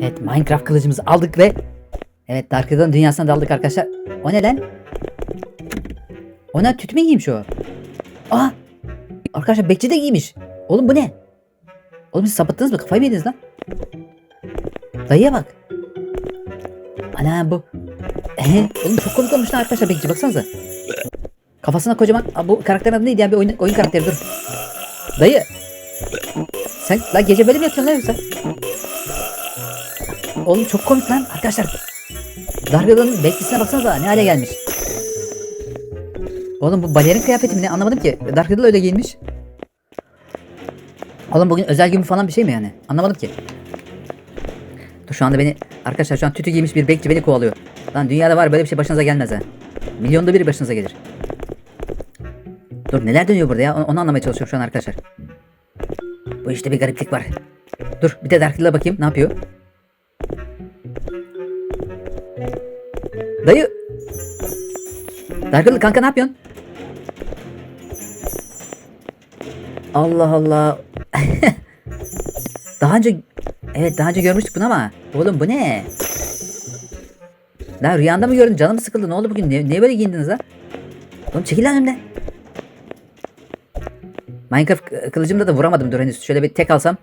Evet Minecraft kılıcımızı aldık ve Evet Dark Riddle'ın dünyasına daldık arkadaşlar. O ne lan? O ne tütü mü giymiş o? Aa! Arkadaşlar bekçi de giymiş. Oğlum bu ne? Oğlum siz sapıttınız mı? Kafayı mı yediniz lan? Dayıya bak. Ana bu. Oğlum çok komik olmuş lan arkadaşlar bekçi baksanıza. Kafasına kocaman Aa, bu karakterin adı neydi ya bir oyun, oyun karakteri dur. Dayı. Sen la gece böyle mi yatıyorsun lan yoksa? Oğlum çok komik lan arkadaşlar. Dark Riddle'ın bekçisine baksanıza ne hale gelmiş. Oğlum bu balerin kıyafeti mi ne anlamadım ki. Dark öyle giyinmiş. Oğlum bugün özel gün falan bir şey mi yani? Anlamadım ki. Dur şu anda beni arkadaşlar şu an tütü giymiş bir bekçi beni kovalıyor. Lan dünyada var böyle bir şey başınıza gelmez ha. Milyonda biri başınıza gelir. Dur neler dönüyor burada ya onu anlamaya çalışıyorum şu an arkadaşlar. Bu işte bir gariplik var. Dur bir de Dark Riddle'a bakayım ne yapıyor. Dayı. Dark Riddle kanka ne yapıyorsun? Allah Allah. daha önce evet daha önce görmüştük bunu ama oğlum bu ne? Lan rüyanda mı gördün? Canım sıkıldı. Ne oldu bugün? Niye, niye böyle giyindiniz ha? Oğlum çekil lan önümden. Minecraft kı- kılıcımda da vuramadım dur henüz. Şöyle bir tek alsam.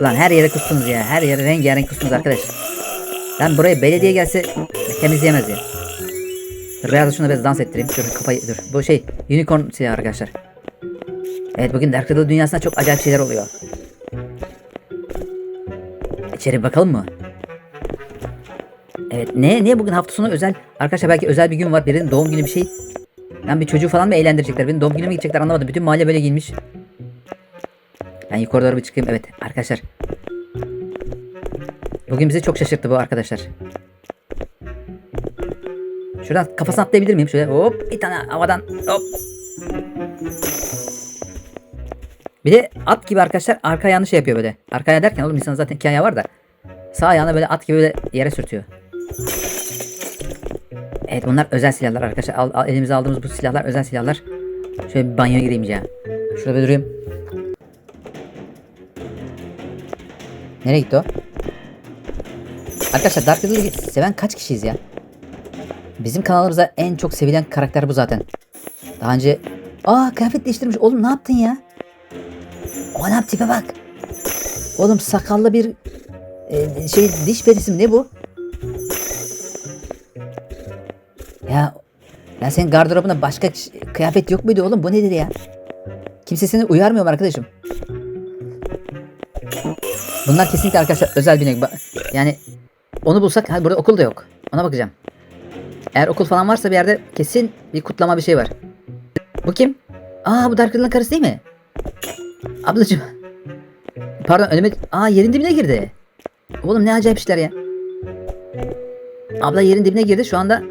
Ulan her yere kustunuz ya. Her yere rengarenk kustunuz arkadaş. Lan buraya belediye gelse temizleyemez ya. Dur şunu biraz dans ettireyim. Dur kafayı dur. Bu şey unicorn silahı arkadaşlar. Evet bugün Dark Riddle dünyasında çok acayip şeyler oluyor. İçeri bakalım mı? Evet ne ne bugün hafta sonu özel arkadaşlar belki özel bir gün var birinin doğum günü bir şey. Lan bir çocuğu falan mı eğlendirecekler? Benim doğum günüme gidecekler anlamadım. Bütün mahalle böyle giyinmiş. Ben yukarı doğru bir çıkayım. Evet arkadaşlar. Bugün bizi çok şaşırttı bu arkadaşlar. Şuradan kafasına atlayabilir miyim? Şöyle hop bir tane havadan hop. Bir de at gibi arkadaşlar arka ayağını şey yapıyor böyle. Arka ayağı derken oğlum insanın zaten iki ayağı var da. Sağ ayağını böyle at gibi böyle yere sürtüyor. Evet bunlar özel silahlar arkadaşlar. Al, al- elimize aldığımız bu silahlar özel silahlar. Şöyle bir banyoya gireyim ya. Şurada bir durayım. Nereye gitti o? Arkadaşlar Dark Riddle'ı seven kaç kişiyiz ya? Bizim kanalımızda en çok sevilen karakter bu zaten. Daha önce... Aa kıyafet değiştirmiş. Oğlum ne yaptın ya? O yap tipe bak. Oğlum sakallı bir e, şey diş perisi ne bu? Ya ya senin gardırobunda başka kıyafet yok muydu oğlum? Bu nedir ya? Kimse seni uyarmıyor mu arkadaşım? Bunlar kesinlikle arkadaşlar özel bir ne- ba- Yani onu bulsak ha, burada okul da yok. Ona bakacağım. Eğer okul falan varsa bir yerde kesin bir kutlama bir şey var. Bu kim? Aa bu Dark Riddle'ın karısı değil mi? Ablacığım. Pardon önüme... Aa yerin dibine girdi. Oğlum ne acayip işler ya. Abla yerin dibine girdi şu anda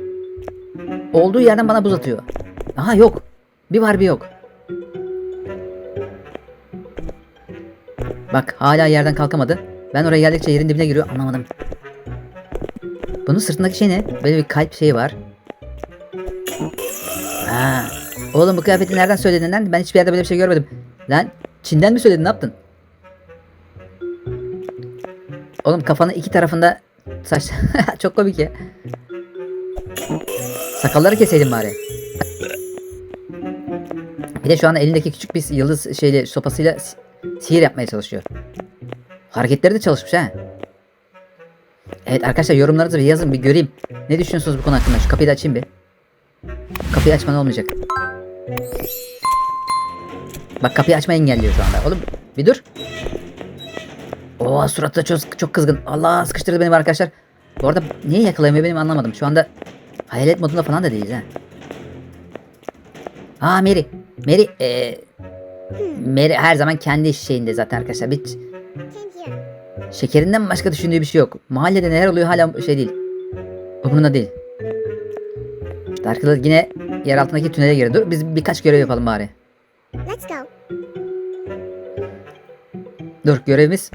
olduğu yerden bana buz atıyor. Aha yok. Bir var bir yok. Bak hala yerden kalkamadı. Ben oraya geldikçe yerin dibine giriyor anlamadım. Bunun sırtındaki şey ne? Böyle bir kalp şeyi var. Ha. Oğlum bu kıyafeti nereden söyledin lan? Ben hiçbir yerde böyle bir şey görmedim. Lan Çin'den mi söyledin ne yaptın? Oğlum kafanın iki tarafında saç... Çok komik ya. Sakalları keseydin bari. Bir de şu an elindeki küçük bir yıldız şeyle sopasıyla sihir yapmaya çalışıyor. Hareketleri de çalışmış ha. Evet arkadaşlar yorumlarınızı bir yazın bir göreyim. Ne düşünüyorsunuz bu konu hakkında? Şu kapıyı da açayım bir. Kapıyı açma ne olmayacak? Bak kapıyı açmayı engelliyor şu anda. Oğlum bir dur. Oo suratı çok, çok kızgın. Allah sıkıştırdı beni arkadaşlar. Bu arada niye yakalayamıyor benim anlamadım. Şu anda hayalet modunda falan da değiliz ha. Aa Mary. Mary ee, Mary her zaman kendi şeyinde zaten arkadaşlar. Bir şekerinden başka düşündüğü bir şey yok. Mahallede neler oluyor hala şey değil. Umurunda değil. Riddle yine yer altındaki tünele girdi. Dur biz birkaç görev yapalım bari. Let's go. Dur görevimiz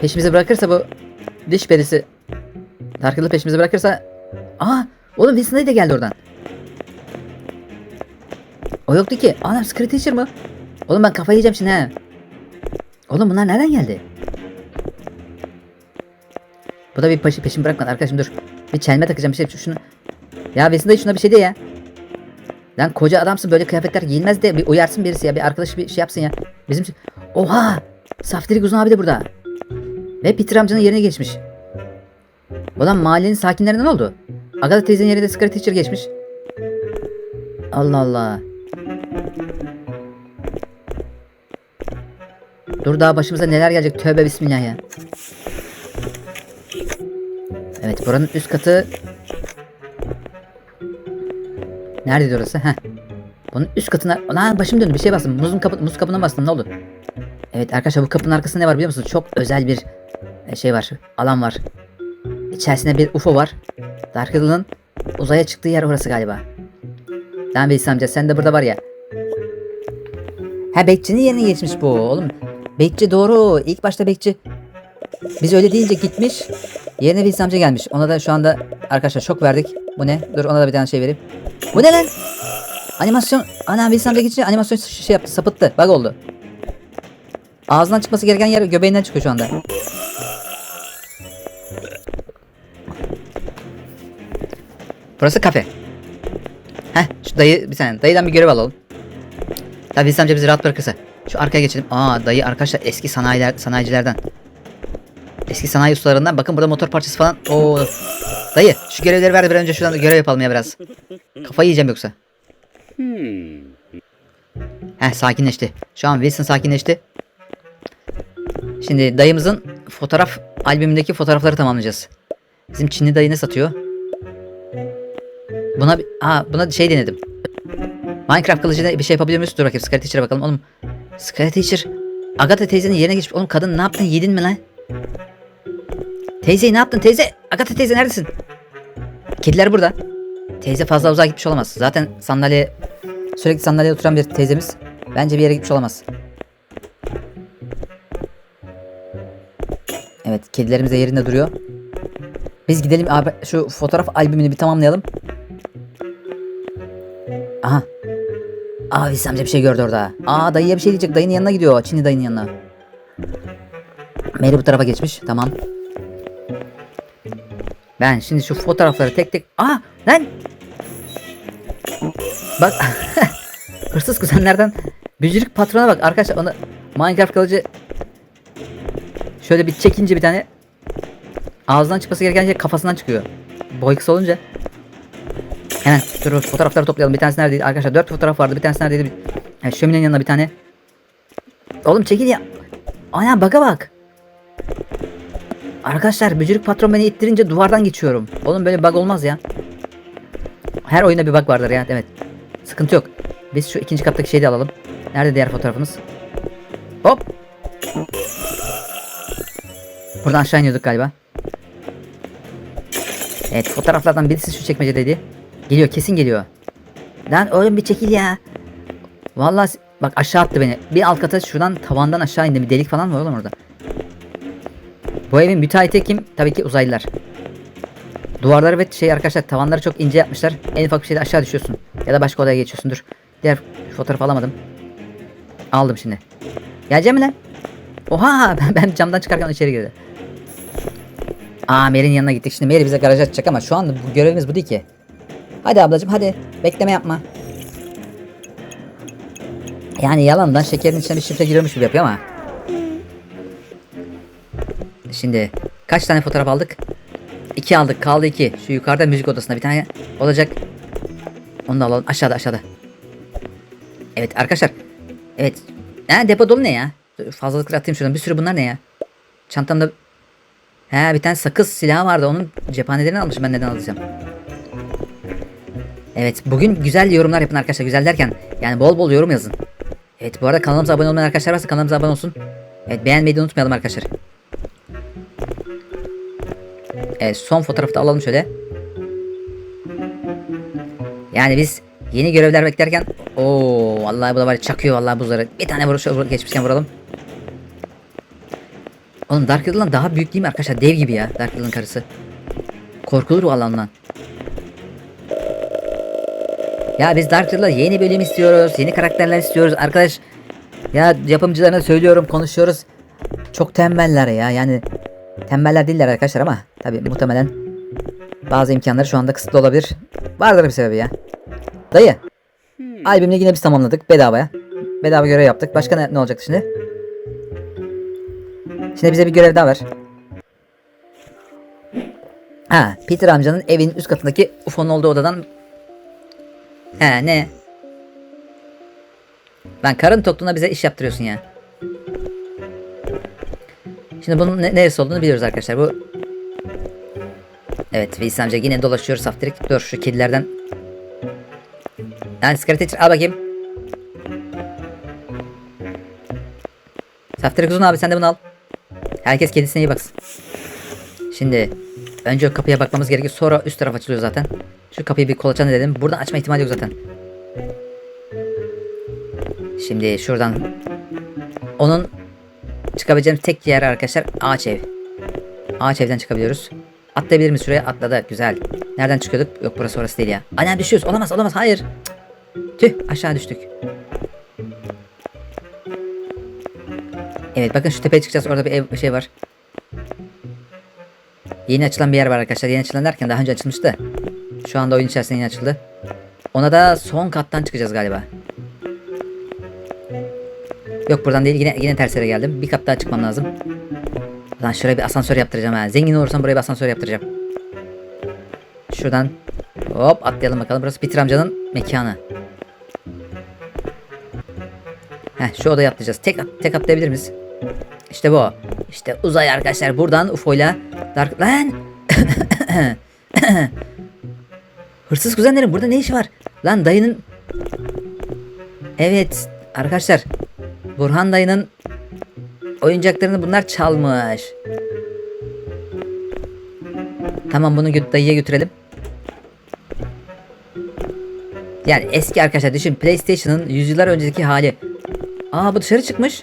peşimizi bırakırsa bu diş perisi Riddle peşimizi bırakırsa Aa oğlum Wilson de geldi oradan. O yoktu ki. Anam Secret Teacher mı? Oğlum ben kafayı yiyeceğim şimdi ha. Oğlum bunlar nereden geldi? Bu da bir peşi, peşimi bırakmadı arkadaşım dur. Bir çelme takacağım bir şey şunu. Ya Vesin dayı şuna bir şey de ya. Lan koca adamsın böyle kıyafetler giyilmez de bir uyarsın birisi ya. Bir arkadaş bir şey yapsın ya. Bizim Oha! Saftirik Uzun abi de burada. Ve Peter amcanın yerine geçmiş. Ulan mahallenin sakinlerinden oldu. Agatha teyzenin yerine de Scarlet Teacher geçmiş. Allah Allah. Dur daha başımıza neler gelecek tövbe bismillah ya. Evet buranın üst katı Neredeydi orası? Heh. Bunun üst katına... Lan başım döndü bir şey bastım. Muzun kapı... Muz kapına bastım ne oldu? Evet arkadaşlar bu kapının arkasında ne var biliyor musunuz? Çok özel bir e, şey var. Alan var. İçerisinde bir UFO var. Dark Riddle'ın uzaya çıktığı yer orası galiba. Lan Veys amca sen de burada var ya. Ha bekçinin yerine geçmiş bu oğlum. Bekçi doğru. İlk başta bekçi. Biz öyle deyince gitmiş. Yerine Veys amca gelmiş. Ona da şu anda arkadaşlar şok verdik. Bu ne? Dur ona da bir tane şey vereyim. Bu ne lan? Animasyon. Ana Veys amca geçince animasyon şey yaptı. Sapıttı. Bug oldu. Ağzından çıkması gereken yer göbeğinden çıkıyor şu anda. Burası kafe. Heh şu dayı bir saniye. Dayıdan bir görev alalım. Veys amca bizi rahat bırakırsa. Şu arkaya geçelim. Aa dayı arkadaşlar eski sanayiler, sanayicilerden. Eski sanayi ustalarından. Bakın burada motor parçası falan. Oo. Dayı şu görevleri ver de bir önce şuradan da görev yapalım ya biraz. Kafayı yiyeceğim yoksa. Heh sakinleşti. Şu an Wilson sakinleşti. Şimdi dayımızın fotoğraf albümündeki fotoğrafları tamamlayacağız. Bizim Çinli dayı ne satıyor? Buna aa buna şey denedim. Minecraft kılıcıyla bir şey yapabiliyor muyuz? Dur bakayım Scarlet bakalım oğlum. Scarlet Teacher Agatha teyzenin yerine geçmiş. Oğlum kadın ne yaptın? Yedin mi lan? Teyze ne yaptın teyze? Agatha teyze neredesin? Kediler burada. Teyze fazla uzağa gitmiş olamaz. Zaten sandalye sürekli sandalyeye oturan bir teyzemiz. Bence bir yere gitmiş olamaz. Evet kedilerimiz de yerinde duruyor. Biz gidelim abi şu fotoğraf albümünü bir tamamlayalım. Aha. Aa Veys amca bir şey gördü orada. Aa dayıya bir şey diyecek. Dayının yanına gidiyor. Çinli dayının yanına. Mary bu tarafa geçmiş. Tamam. Ben şimdi şu fotoğrafları tek tek... Aa lan! Bak hırsız kuzenlerden bücürük patrona bak arkadaşlar onu Minecraft kalıcı şöyle bir çekince bir tane ağzından çıkması gereken şey kafasından çıkıyor. Boy kısa olunca hemen dur fotoğrafları toplayalım. Bir tanesi neredeydi? Arkadaşlar dört fotoğraf vardı. Bir tanesi neredeydi? Ha, şöminenin yanına bir tane. Oğlum çekil ya. Ana baka bak. Arkadaşlar bücürük patron beni ittirince duvardan geçiyorum. Oğlum böyle bug olmaz ya. Her oyunda bir bug vardır ya. Evet. Sıkıntı yok. Biz şu ikinci kattaki şeyi de alalım. Nerede diğer fotoğrafımız? Hop. Buradan aşağı iniyorduk galiba. Evet fotoğraflardan birisi şu çekmecedeydi. Geliyor kesin geliyor. Lan oğlum bir çekil ya. Vallahi bak aşağı attı beni. Bir alt kata şuradan tavandan aşağı indi. Bir delik falan var oğlum orada. Bu evin müteahhiti kim? Tabii ki uzaylılar. Duvarları ve şey arkadaşlar tavanları çok ince yapmışlar. En ufak bir şeyde aşağı düşüyorsun. Ya da başka odaya geçiyorsun. Dur. Diğer fotoğrafı alamadım. Aldım şimdi. Geleceğim mi lan? Oha ben, ben camdan çıkarken içeri girdi. Aa Mary'nin yanına gittik. Şimdi Mary bize garaj açacak ama şu anda bu görevimiz bu değil ki. Hadi ablacığım hadi. Bekleme yapma. Yani yalandan şekerin içine bir şifre giriyormuş gibi yapıyor ama. Şimdi kaç tane fotoğraf aldık? İki aldık kaldı iki. Şu yukarıda müzik odasında bir tane olacak. Onu da alalım aşağıda aşağıda. Evet arkadaşlar. Evet. Ha depo dolu ne ya? Fazlalıkları atayım şuradan. Bir sürü bunlar ne ya? Çantamda He bir tane sakız silahı vardı. Onun cephanelerini almışım ben neden alacağım. Evet bugün güzel yorumlar yapın arkadaşlar. Güzel derken yani bol bol yorum yazın. Evet bu arada kanalımıza abone olmayan arkadaşlar varsa kanalımıza abone olsun. Evet beğenmeyi de unutmayalım arkadaşlar. Evet son fotoğrafı da alalım şöyle. Yani biz yeni görevler beklerken o vallahi bu da var çakıyor vallahi buzları. Bir tane vuruş vur- geçmişken vuralım. Oğlum Dark Riddle'dan daha büyük değil mi arkadaşlar? Dev gibi ya Dark Riddle'ın karısı. Korkulur vallahi ondan. Ya biz Dark Riddle'a yeni bölüm istiyoruz. Yeni karakterler istiyoruz. Arkadaş ya yapımcılarına söylüyorum konuşuyoruz. Çok tembeller ya yani. tembeller değiller arkadaşlar ama tabi muhtemelen bazı imkanları şu anda kısıtlı olabilir. Vardır bir sebebi ya. Dayı. Albümünü yine biz tamamladık bedavaya. Bedava görev yaptık. Başka ne, ne olacaktı şimdi? Şimdi bize bir görev daha ver. Ha, Peter amcanın evinin üst katındaki UFO'nun olduğu odadan He ne? Lan karın tokluğuna bize iş yaptırıyorsun ya. Şimdi bunun ne, neresi olduğunu biliyoruz arkadaşlar. Bu Evet Veys amca yine dolaşıyor saftirik. Dur şu kedilerden. Yani sigara teacher al bakayım. Saftirik uzun abi sen de bunu al. Herkes kedisine iyi baksın. Şimdi önce kapıya bakmamız gerekiyor. Sonra üst taraf açılıyor zaten. Şu kapıyı bir kolaçan edelim. Buradan açma ihtimali yok zaten. Şimdi şuradan onun çıkabileceğimiz tek yer arkadaşlar ağaç ev. Ağaç evden çıkabiliyoruz. Atlayabilir miyiz şuraya? Atladı. Güzel. Nereden çıkıyorduk? Yok burası orası değil ya. Aynen düşüyoruz. Olamaz olamaz. Hayır. Tüh aşağı düştük. Evet bakın şu tepeye çıkacağız. Orada bir ev şey var. Yeni açılan bir yer var arkadaşlar. Yeni açılan derken daha önce açılmıştı. Şu anda oyun içerisinde yeni açıldı. Ona da son kattan çıkacağız galiba. Yok buradan değil yine yine ters yere geldim. Bir kat daha çıkmam lazım. Lan şuraya bir asansör yaptıracağım ha. Zengin olursam buraya bir asansör yaptıracağım. Şuradan hop atlayalım bakalım. Burası Peter amcanın mekanı. Heh şu odaya atlayacağız. Tek, tek atlayabilir miyiz? İşte bu. İşte uzay arkadaşlar. Buradan UFO'yla Dark... Lan! Hırsız kuzenlerim burada ne işi var? Lan dayının... Evet arkadaşlar. Burhan dayının oyuncaklarını bunlar çalmış. Tamam bunu dayıya götürelim. Yani eski arkadaşlar düşün PlayStation'ın yüzyıllar önceki hali. Aa bu dışarı çıkmış.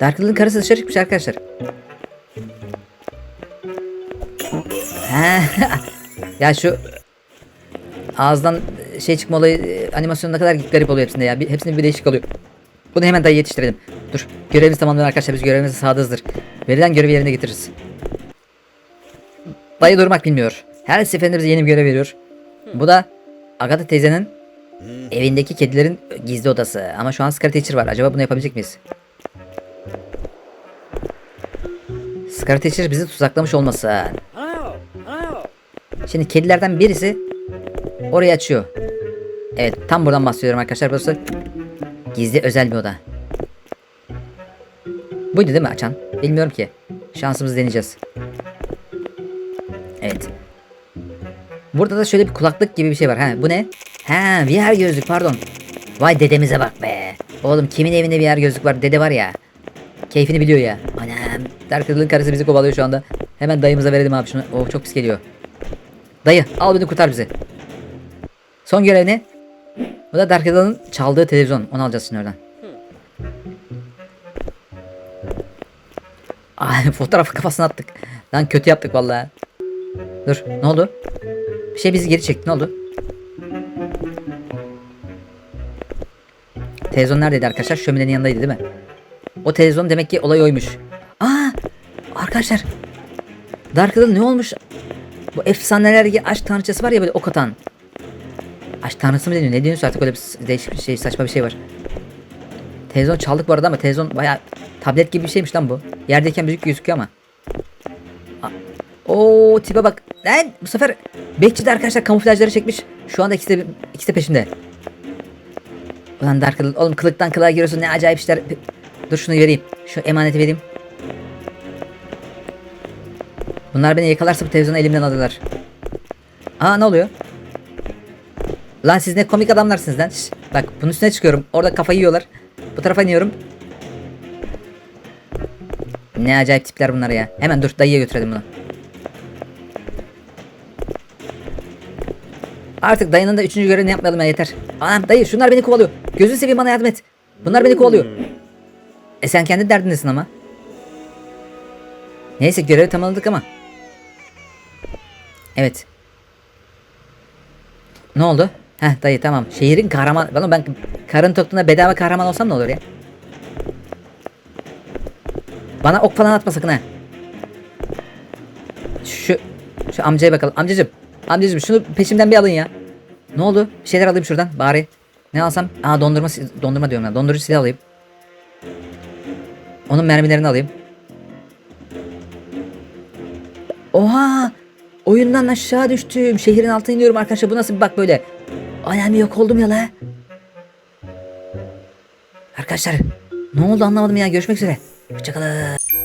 Dark Riddle'ın karısı dışarı çıkmış arkadaşlar. Ya şu ağızdan şey çıkma olayı e, animasyonu ne kadar garip oluyor hepsinde ya. Bir, hepsinde bir değişik oluyor. Bunu hemen dayı yetiştirelim. Dur. Görevimiz tamamlanır arkadaşlar. Biz görevimize sadığızdır. Verilen görevi yerine getiririz. Dayı durmak bilmiyor. Her seferinde bize yeni bir görev veriyor. Bu da Agatha teyzenin evindeki kedilerin gizli odası. Ama şu an Scar Teacher var. Acaba bunu yapabilecek miyiz? Scar Teacher bizi tuzaklamış olmasın. Şimdi kedilerden birisi orayı açıyor. Evet tam buradan bahsediyorum arkadaşlar. Burası gizli özel bir oda. Buydu değil mi açan? Bilmiyorum ki. Şansımızı deneyeceğiz. Evet. Burada da şöyle bir kulaklık gibi bir şey var. Ha bu ne? Ha VR gözlük pardon. Vay dedemize bak be. Oğlum kimin evinde VR gözlük var? Dede var ya. Keyfini biliyor ya. Anam. Dark karısı bizi kovalıyor şu anda. Hemen dayımıza verelim abi şunu. Oh çok pis geliyor. Dayı al beni kurtar bizi. Son görev ne? Bu da Dark Riddle'ın çaldığı televizyon. Onu alacağız şimdi oradan. Ay fotoğrafı kafasına attık. Lan kötü yaptık vallahi. Dur ne oldu? Bir şey bizi geri çekti ne oldu? Televizyon neredeydi arkadaşlar? Şöminenin yanındaydı değil mi? O televizyon demek ki olay oymuş. Aa! Arkadaşlar. Dark Riddle ne olmuş? Bu efsanelerdeki aşk tanrıçası var ya böyle ok atan. Aşk tanrısı mı deniyor? Ne deniyorsa artık öyle bir değişik bir şey saçma bir şey var. Televizyon çaldık bu arada ama televizyon baya tablet gibi bir şeymiş lan bu. Yerdeyken büyük gözüküyor ama. Oo tipe bak. Lan bu sefer bekçi de arkadaşlar kamuflajları çekmiş. Şu anda ikisi de, ikisi de peşinde. Ulan Dark oğlum kılıktan kılığa giriyorsun ne acayip işler. Dur şunu vereyim. Şu emaneti vereyim. Bunlar beni yakalarsa bu televizyonu elimden alırlar. Aa ne oluyor? Lan siz ne komik adamlarsınız lan. Şş, bak bunun üstüne çıkıyorum. Orada kafayı yiyorlar. Bu tarafa iniyorum. Ne acayip tipler bunlar ya. Hemen dur dayıya götürelim bunu. Artık dayının da üçüncü görevini yapmayalım ya yeter. Anam dayı şunlar beni kovalıyor. Gözünü seveyim bana yardım et. Bunlar beni kovalıyor. E sen kendi derdindesin ama. Neyse görevi tamamladık ama. Evet. Ne oldu? Heh dayı tamam. Şehrin kahraman... Oğlum ben karın tokluğuna bedava kahraman olsam ne olur ya? Bana ok falan atma sakın ha. Şu şu amcaya bakalım. Amcacım. Amcacım şunu peşimden bir alın ya. Ne oldu? Bir şeyler alayım şuradan bari. Ne alsam? Aa dondurma dondurma diyorum ben. Dondurucu silah alayım. Onun mermilerini alayım. Oha! Oyundan aşağı düştüm. Şehrin altına iniyorum arkadaşlar. Bu nasıl bir bak böyle. Ayağım yok oldum ya la. Arkadaşlar ne oldu anlamadım ya. Görüşmek üzere. Hoşçakalın.